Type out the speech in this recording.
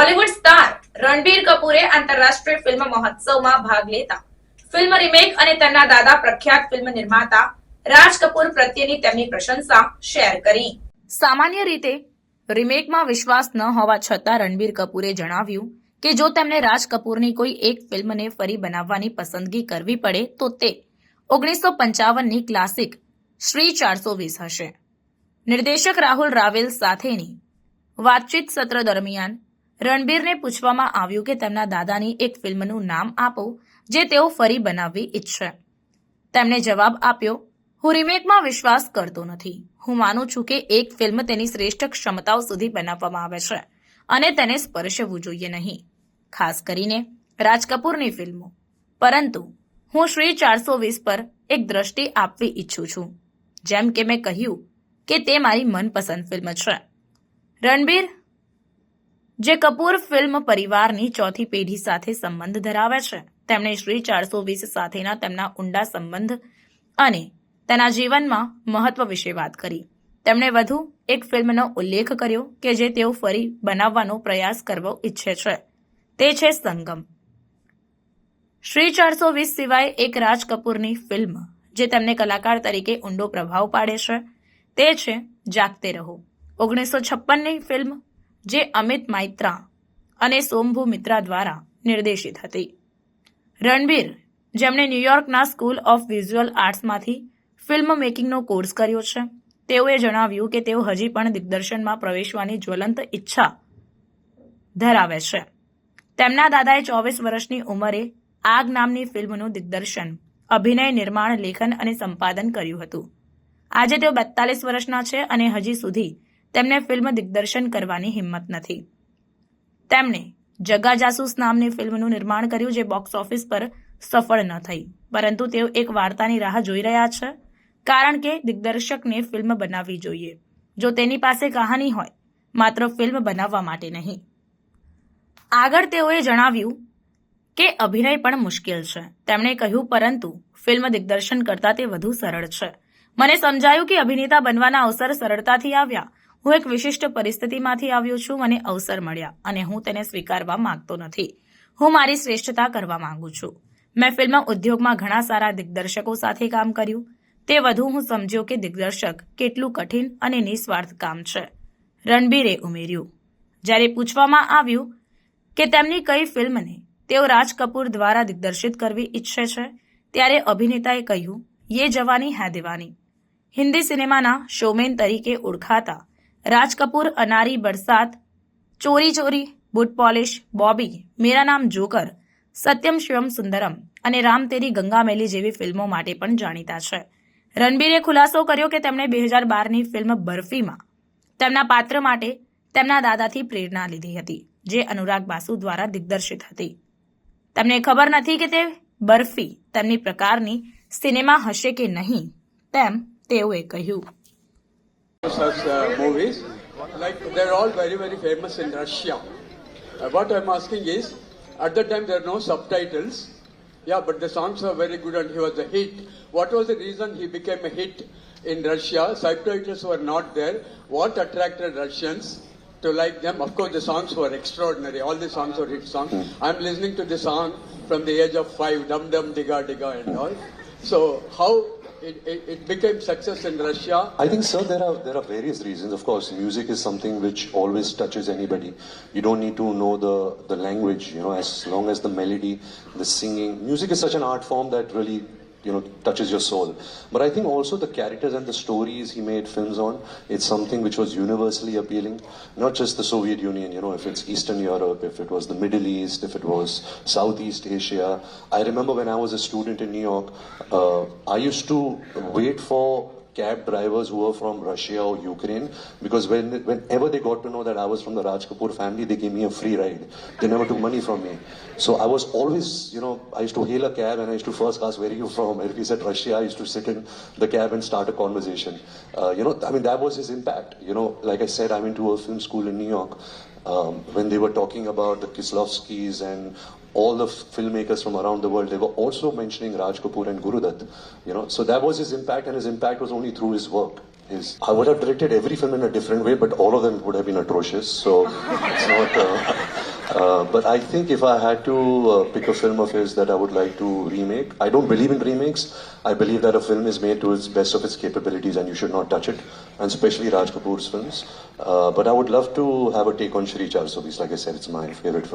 Bollywood star Ranbir કપૂરે આંતરરાષ્ટ્રીય film મહોત્સવમાં ભાગ લેતા. ફિલ્મ રિમેક અને તેમના દાદા પ્રખ્યાત ફિલ્મ નિર્માતા રાજ કપૂર પ્રત્યેની તેમની પ્રશંસા શેર કરી. સામાન્ય રીતે રિમેકમાં વિશ્વાસ ન હોવા છતાં રણબીર કપૂરે જણાવ્યું કે જો તેમને રાજ કપૂરની કોઈ એક ફિલ્મને ફરી બનાવવાની પસંદગી કરવી પડે, તો તે ઓગણીસો પંચાવનની ક્લાસિક શ્રી ચારસો વીસ હશે. નિર્દેશક રાહુલ રાવેલ સાથેની વાતચીત સત્ર દરમિયાન રણબીરને પૂછવામાં આવ્યું કે તેમના દાદાની એક ફિલ્મનું નામ આપો, જે તેઓ ફરી બનાવવી ઈચ્છે. તેમણે જવાબ આપ્યો, હું રિમેકમાં વિશ્વાસ કરતો નથી. હું માનું છું કે એક ફિલ્મ તેની શ્રેષ્ઠ ક્ષમતાઓ સુધી બનાવવામાં આવે છે અને તેને સ્પર્શવું જોઈએ નહીં. ખાસ કરીને રાજ કપૂરની ફિલ્મો. પરંતુ હું શ્રી ચારસો વીસ પર એક દ્રષ્ટિ આપવી ઈચ્છું છું. જેમ કે મેં કહ્યું કે તે મારી મનપસંદ ફિલ્મ છે. રણબીર જે કપૂર ફિલ્મ પરિવારની ચોથી પેઢી સાથે સંબંધ ધરાવે છે. તેમણે શ્રી ચારસો વીસ સાથેના તેમના ઊંડા સંબંધ અને તેના જીવનમાં મહત્વ વિશે વાત કરી. તેમણે વધુ એક ફિલ્મનો ઉલ્લેખ કર્યો કે જે તેઓ ફરી બનાવવાનો પ્રયાસ કરવો ઈચ્છે છે. તે છે સંગમ. શ્રી ચારસો વીસ સિવાય એક રાજ કપૂરની ફિલ્મ, જે તેમને કલાકાર તરીકે ઊંડો પ્રભાવ પાડે છે, તે છે જાગતે રહો. ઓગણીસો છપ્પનની ફિલ્મ જે અમિત મૈત્રા અને સોમભુ મિત્રા દ્વારા નિર્દેશિત હતી. રણબીર, જેમણે ન્યૂયોર્કના સ્કૂલ ઓફ વિઝ્યુઅલ આર્ટ્સમાંથી ફિલ્મ મેકિંગનો કોર્સ કર્યો છે, તેઓએ જણાવ્યું કે તેઓ હજી પણ દિગ્દર્શનમાં પ્રવેશવાની જ્વલંત ઈચ્છા ધરાવે છે. તેમના દાદાએ ચોવીસ વર્ષની ઉંમરે આગ નામની ફિલ્મનું દિગ્દર્શન, અભિનય નિર્માણ, લેખન અને સંપાદન કર્યું હતું. આજે તેઓ બેતાલીસ વર્ષના છે અને હજી સુધી તેમને ફિલ્મ દિગ્દર્શન કરવાની હિંમત નથી. તેમણે જગા જાસૂસ નામની ફિલ્મનું નિર્માણ કર્યું જે બોક્સ ઓફિસ પર સફળ ન થઈ. પરંતુ તેઓ એક વાર્તાની રાહ જોઈ રહ્યા છે, કારણ કે દિગ્દર્શકને ફિલ્મ બનાવવી જોઈએ. જો તેની પાસે કહાની હોય, માત્ર ફિલ્મ બનાવવા માટે નહીં. આગળ તેઓએ જણાવ્યું કે અભિનય પણ મુશ્કેલ છે. તેમણે કહ્યું, પરંતુ ફિલ્મ દિગ્દર્શન કરતાં તે વધુ સરળ છે. મને સમજાયું કે અભિનેતા બનવાના અવસર સરળતાથી આવ્યા હું એક વિશિષ્ટ પરિસ્થિતિમાંથી આવ્યો છું, મને અવસર મળ્યા અને હું તેને સ્વીકારવા માંગતો નથી. હું મારી શ્રેષ્ઠતા કરવા માંગુ છું. મેં ફિલ્મ ઉદ્યોગમાં ઘણા સારા દિગ્દર્શકો સાથે કામ કર્યું. તે વધુ હું સમજ્યો કે દિગ્દર્શક કેટલું કઠિન અને નિસ્વાર્થ કામ છે. રણબીરે ઉમેર્યું. જ્યારે પૂછવામાં આવ્યું કે તેમની કઈ ફિલ્મને તેઓ રાજ કપૂર દ્વારા દિગ્દર્શિત કરવી ઈચ્છે છે, ત્યારે અભિનેતાએ કહ્યું, યે જવાની હૈ દિવાની. હિન્દી સિનેમાના શોમેન તરીકે ઓળખાતા રાજ કપૂર, અનારી, બરસાત, ચોરી ચોરી, બુટ પોલિશ, બોબી, મેરા નામ જોકર, સત્યમ, શિવમ, સુંદરમ અને રામ તેરી ગંગા મેલી જેવી ફિલ્મો માટે પણ જાણીતા છે. રણબીરે ખુલાસો કર્યો કે તેમણે બે હજાર બારની ફિલ્મ બર્ફીમાં તેમના પાત્ર માટે તેમના દાદાથી પ્રેરણા લીધી હતી, જે અનુરાગ બાસુ દ્વારા દિગ્દર્શિત હતી. તમને ખબર નથી કે તે બર્ફી તેમની પ્રકારની સિનેમા હશે કે નહીં, તેમ તેઓએ કહ્યું. Such uh, movies. Like they're all very very famous in Russia. Uh, what I'm asking is, at that time there are no subtitles. Yeah, but the songs were very good and he was a hit. What was the reason he became a hit in Russia? Subtitles were not there. What attracted Russians to like them? Of course, the songs were extraordinary. All the songs were hit songs. I'm listening to the song from the age of five, Dum Dum Diga Diga and all. So how it, it, it became success in Russia I think, sir, there are there are various reasons. Of course, music is something which always touches anybody. You don't need to know the the language, you know, as long as the melody, the singing. Music is such an art form that really, you know, touches your soul. But I think also the characters and the stories he made films on, it's something which was universally appealing. Not just the Soviet Union, you know, if it's Eastern Europe, if it was the Middle East, if it was Southeast Asia. I remember when I was a student in New York, uh, I used to wait for cab drivers who were from Russia or Ukraine because when, whenever they got to know that I was from the Raj Kapoor family, they gave me a free ride. They never took money from me. So I was always, you know, I used to hail a cab and I used to first ask, where are you from? And if he said Russia, I used to sit in the cab and start a conversation. Uh, you know, I mean, that was his impact. You know, like I said, I went to a film school in New York. Um, when they were talking about the Kislovskis and all the filmmakers from around the world, they were also mentioning Raj Kapoor and Guru Dutt. You know, so that was his impact, and his impact was only through his work. His, I would have directed every film in a different way, but all of them would have been atrocious. So it's not. Uh, Uh, but I think if I had to uh, pick a film of his that I would like to remake, I don't believe in remakes. I believe that a film is made to its best of its capabilities and you should not touch it, and especially Raj Kapoor's films. Uh, but I would love to have a take on Shri Char Like I said, it's my favorite film.